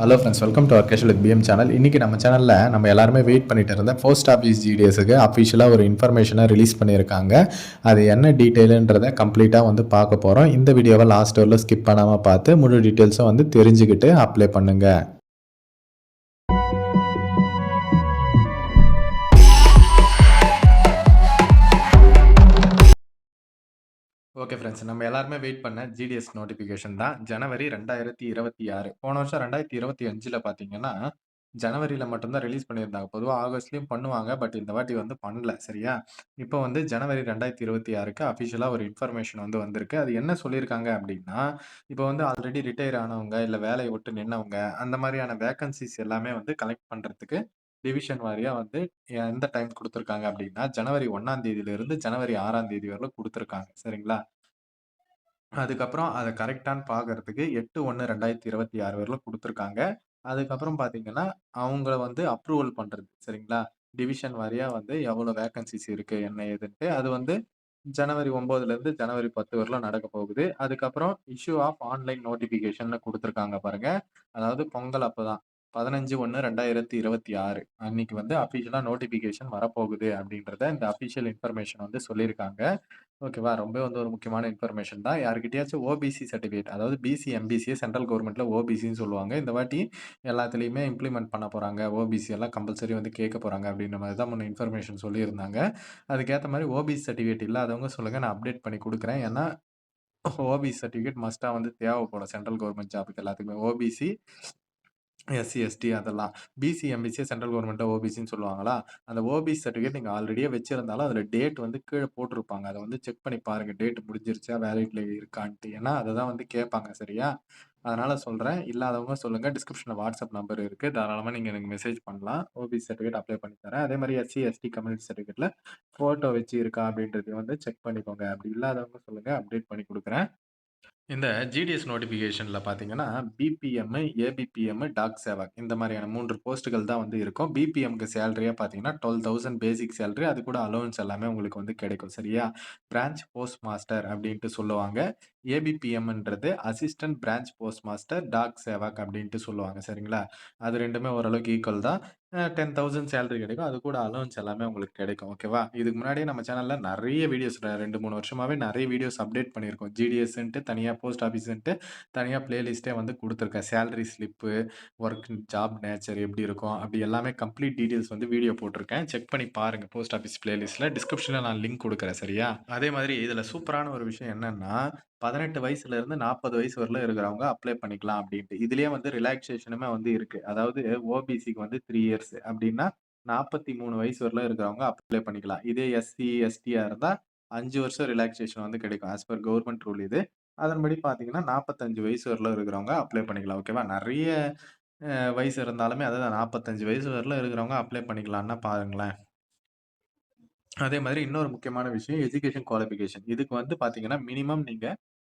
Hello friends welcome to our casual PM channel இன்றைக்கி நம்ம சேனலில் நம்ம எல்லாருமே வெயிட் பண்ணிட்டு இருந்தோம் போஸ்ட் ஆஃபீஸ் ஜிடிஎஸுக்கு அஃபிஷியலாக ஒரு இன்ஃபர்மேஷனை ரிலீஸ் பண்ணியிருக்காங்க. அது என்ன டீட்டெயிலுன்றதை கம்ப்ளீட்டாக வந்து பார்க்க போகிறோம் இந்த வீடியோவை லாஸ்ட் வரல ஸ்கிப் பண்ணாமல் பார்த்து முழு டீட்டெயில்ஸும் வந்து தெரிஞ்சுக்கிட்டு அப்ளை பண்ணுங்கள் ஓகே ஃப்ரெண்ட்ஸ் நம்ம எல்லாருமே வெயிட் பண்ண ஜிடிஎஸ் நோட்டிஃபிகேஷன் தான். ஜனவரி ரெண்டாயிரத்தி இருபத்தி ஆறு. போன வருஷம் ரெண்டாயிரத்தி இருபத்தி அஞ்சில் பார்த்தீங்கன்னா ஜனவரியில் மட்டும்தான் ரிலீஸ் பண்ணியிருந்தாங்க. பொதுவாக ஆகஸ்ட்லேயும் பண்ணுவாங்க பட் இந்த வாட்டி வந்து பண்ணல. சரியா? இப்போ வந்து ஜனவரி ரெண்டாயிரத்தி இருபத்தி ஆறுக்கு அஃபிஷியலாக ஒரு இன்ஃபர்மேஷன் வந்து வந்திருக்கு. அது என்ன சொல்லியிருக்காங்க அப்படின்னா இப்போ வந்து ஆல்ரெடி ரிட்டையர் ஆனவங்க இல்லை வேலையை விட்டு நின்னவங்க அந்த மாதிரியான வேக்கன்சிஸ் எல்லாமே வந்து கலெக்ட் பண்ணுறதுக்கு டிவிஷன் வாரியா வந்து எந்த டைம் கொடுத்துருக்காங்க அப்படின்னா, ஜனவரி 1ஆம் தேதியிலிருந்து ஜனவரி ஆறாம் தேதி வரலும் கொடுத்துருக்காங்க சரிங்களா? அதுக்கப்புறம் அதை கரெக்டான பார்க்கறதுக்கு 8/1/2026 வரலும் கொடுத்துருக்காங்க அதுக்கப்புறம் பார்த்தீங்கன்னா, அவங்கள வந்து அப்ரூவல் பண்ணுறது சரிங்களா? டிவிஷன் வாரியாக வந்து எவ்வளோ வேக்கன்சிஸ் இருக்குது என்ன ஏதுன்ட்டு. அது வந்து ஜனவரி ஒம்போதுலேருந்து ஜனவரி பத்து வரலாம் நடக்க போகுது. அதுக்கப்புறம் இஷ்யூ ஆஃப் ஆன்லைன் நோட்டிஃபிகேஷன் கொடுத்துருக்காங்க பாருங்க. அதாவது பொங்கல் அப்போ தான் பதினஞ்சு ஒன்று ரெண்டாயிரத்தி இருபத்தி ஆறு அன்னைக்கு வந்து அஃபிஷியலாக நோட்டிஃபிகேஷன் வரப்போகுது அப்படின்றத இந்த அஃபிஷியல் இன்ஃபர்மேஷன் வந்து சொல்லியிருக்காங்க. ஓகேவா? ரொம்ப வந்து ஒரு முக்கியமான இன்ஃபர்மேஷன் தான். யார்கிட்டயாச்சும் ஓபிசி சர்டிஃபிகேட் அதாவது பிசி, எம்பிசியை சென்ட்ரல் கவர்மெண்ட்டில் ஓபிசின்னு சொல்லுவாங்க. இந்த வாட்டி எல்லாத்துலேயுமே இம்ப்ளிமெண்ட் பண்ண போகிறாங்க ஓபிசி எல்லாம் கம்பல்சரி வந்து கேட்க போகிறாங்க அப்படின்ற மாதிரி தான் முன்ன இன்ஃபர்மேஷன் சொல்லியிருந்தாங்க. அதுக்கேற்ற மாதிரி ஓபிசி சர்டிஃபிகேட் இல்லாதவங்க சொல்லுங்கள் நான் அப்டேட் பண்ணி கொடுக்குறேன் ஏன்னா ஓபிசி சர்டிஃபிகேட் மஸ்ட்டாக வந்து தேவைப்படும் சென்ட்ரல் கவர்மெண்ட் ஜாபுக்கு எல்லாத்துக்குமே. ஓபிசி எஸ்சி, எஸ்டி அதெல்லாம். பிசி, எம்பிசிய சென்ட்ரல் கவர்மெண்ட்டை ஓபிசின்னு சொல்லுவாங்களா? அந்த ஓபிசி சர்டிஃபிகேட் நீங்கள் ஆல்ரெடியே வச்சிருந்தாலும், அதில் டேட் வந்து கீழே போட்டிருப்பாங்க அதை வந்து செக் பண்ணி பாருங்கள் டேட் முடிஞ்சிருச்சா? வேலிட்ல இருக்கான்ட்டு. ஏன்னா, அததான் வந்து கேட்பாங்க. சரியா? அதனால் சொல்கிறேன் இல்லாதவங்க சொல்லுங்கள் டிஸ்கிரிப்ஷனில் வாட்ஸ்அப் நம்பர் இருக்குது தாராளமாக நீங்கள் எனக்கு மெசேஜ் பண்ணலாம். ஓபிசி சர்டிஃபிகேட் அப்ளை பண்ணி தரேன். அதே மாதிரி எஸ்சி, எஸ்டி கம்யூனிட்டி சர்டிஃபிகேட்டில் ஃபோட்டோ வச்சு இருக்கா அப்படின்றதையும் வந்து செக் பண்ணிக்கோங்க. அப்படி இல்லாதவங்க சொல்லுங்கள் அப்டேட் பண்ணி கொடுக்குறேன் இந்த ஜிடிஎஸ் நோட்டிஃபிகேஷன்ல பார்த்தீங்கன்னா, பிபிஎம், ஏபிபிஎம், டாக் சேவாக் இந்த மாதிரியான 3 போஸ்ட்டுகள் தான் வந்து இருக்கும். பிபிஎம்க்கு சேலரியா பார்த்தீங்கன்னா, 12,000 பேசிக் சேலரி. அது கூட அலோவன்ஸ் எல்லாமே உங்களுக்கு வந்து கிடைக்கும். சரியா? பிரான்ச் போஸ்ட் மாஸ்டர் அப்படின்ட்டு சொல்லுவாங்க. ஏபிபிஎம்ன்றது assistant branch post master, Dak Sevak அப்படின்ட்டு சொல்லுவாங்க. சரிங்களா? அது 2மே ஓரளவுக்கு ஈக்குவல் தான். அ 10,000 சேலரி கிடைக்கும். அது கூட அலோவன்ஸ் எல்லாமே உங்களுக்கு கிடைக்கும். ஓகேவா? இதுக்கு முன்னாடியே நம்ம சேனல்ல நெறைய வீடியோஸ் 2, 3 வருஷமாவே நெறைய வீடியோஸ் அப்டேட் பண்ணியிருக்கோம். ஜிடிஎஸ்ன்ட்டு தனியா, போஸ்ட் ஆஃபீஸ்ன்ட்டு தனியாக பிளேலிஸ்ட்டே வந்து கொடுத்துருக்கேன் salary slip, work job nature எப்படி இருக்கும்? அப்படி எல்லாமே கம்ப்ளீட் டீட்டெயில்ஸ் வந்து வீடியோ போட்டுருக்கேன். செக் பண்ணி பாருங்கள் போஸ்ட் ஆஃபீஸ் பிளேலிஸ்ட்ல. டிஸ்கிரிப்ஷனில் நான் லிங்க் கொடுக்குறேன் சரியா? அதே மாதிரி இதில் சூப்பரான ஒரு விஷயம் என்னென்னா பதினெட்டு வயசுலேருந்து நாற்பது வயசு வரலும் இருக்கிறவங்க அப்ளை பண்ணிக்கலாம் அப்படின்ட்டு. இதுலயே வந்து ரிலாக்ஸேஷனுமே வந்து இருக்கு. அதாவது ஓபிசிக்கு வந்து த்ரீ இயர்ஸ் அப்படின்னா, 43 வயசு வரலும் இருக்கிறவங்க அப்ளை பண்ணிக்கலாம். இதே எஸ்சி, எஸ்டியா இருந்தா அஞ்சு வருஷம் ரிலாக்ஸேஷன் வந்து கிடைக்கும். ஆஸ் பர் கவர்மெண்ட் ரூல் இது. அதன்படி பார்த்தீங்கன்னா, 45 வயசு வரலும் இருக்கிறவங்க அப்ளை பண்ணிக்கலாம். ஓகேவா? நெறைய அ வயசு இருந்தாலுமே அதாவது 45 வயசு வரலும் இருக்கிறவங்க அப்ளை பண்ணிக்கலான்னா பாருங்களேன். அதே மாதிரி இன்னொரு முக்கியமான விஷயம் எஜுகேஷன் குவாலிஃபிகேஷன். இதுக்கு வந்து பார்த்தீங்கன்னா, மினிமம் நீங்க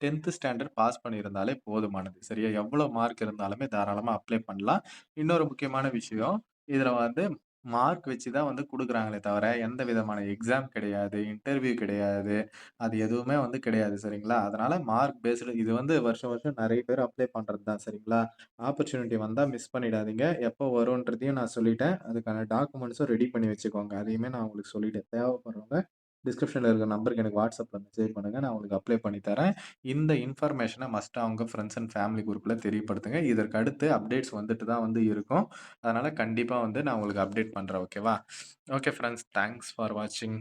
10த் ஸ்டாண்டர்ட் பாஸ் பண்ணியிருந்தாலே போதுமானது. சரியா? எவ்வளோ மார்க் இருந்தாலுமே தாராளமா அப்ளை பண்ணலாம். இன்னொரு முக்கியமான விஷயம், இதுல வந்து மார்க் வச்சு தான் வந்து குடுக்குறாங்களே தவிர, எந்த விதமான எக்ஸாம் கிடையாது, இன்டர்வியூ கிடையாது. அது எதுவுமே வந்து கிடையாது. சரிங்களா? அதனால மார்க் பேஸ்டு இது வந்து வருஷம் வருஷம் நெறைய பேர் அப்ளை பண்றது தான். சரிங்களா? ஆப்பர்ச்சுனிட்டி வந்தா மிஸ் பண்ணிடாதீங்க. எப்போ வரும்ன்றதையும் நான் சொல்லிட்டேன். அதுக்கான டாக்குமெண்ட்ஸும் ரெடி பண்ணி வச்சுக்கோங்க. அதையுமே நான் உங்களுக்கு சொல்லிட்டேன். தேவைப்படுறவங்க டிஸ்கிரிப்ஷனில் இருக்கிற நம்பருக்கு எனக்கு வாட்ஸ்அப்பில் மெசேஜ் பண்ணுங்கள் நான் உங்களுக்கு அப்ளை பண்ணி தரேன். இந்த இன்ஃபர்மேஷனை மஸ்ட்டாக அவங்க ஃப்ரெண்ட்ஸ் அண்ட் ஃபேமிலி குரூப்பில் தெரியப்படுத்துங்க. இதற்கு அடுத்து அப்டேட்ஸ் வந்துட்டு தான் வந்து இருக்கும். அதனால் கண்டிப்பாக வந்து நான் உங்களுக்கு அப்டேட் பண்ணுறேன் ஓகேவா? ஓகே ஃப்ரெண்ட்ஸ் தேங்க்ஸ் ஃபார் வாட்சிங்.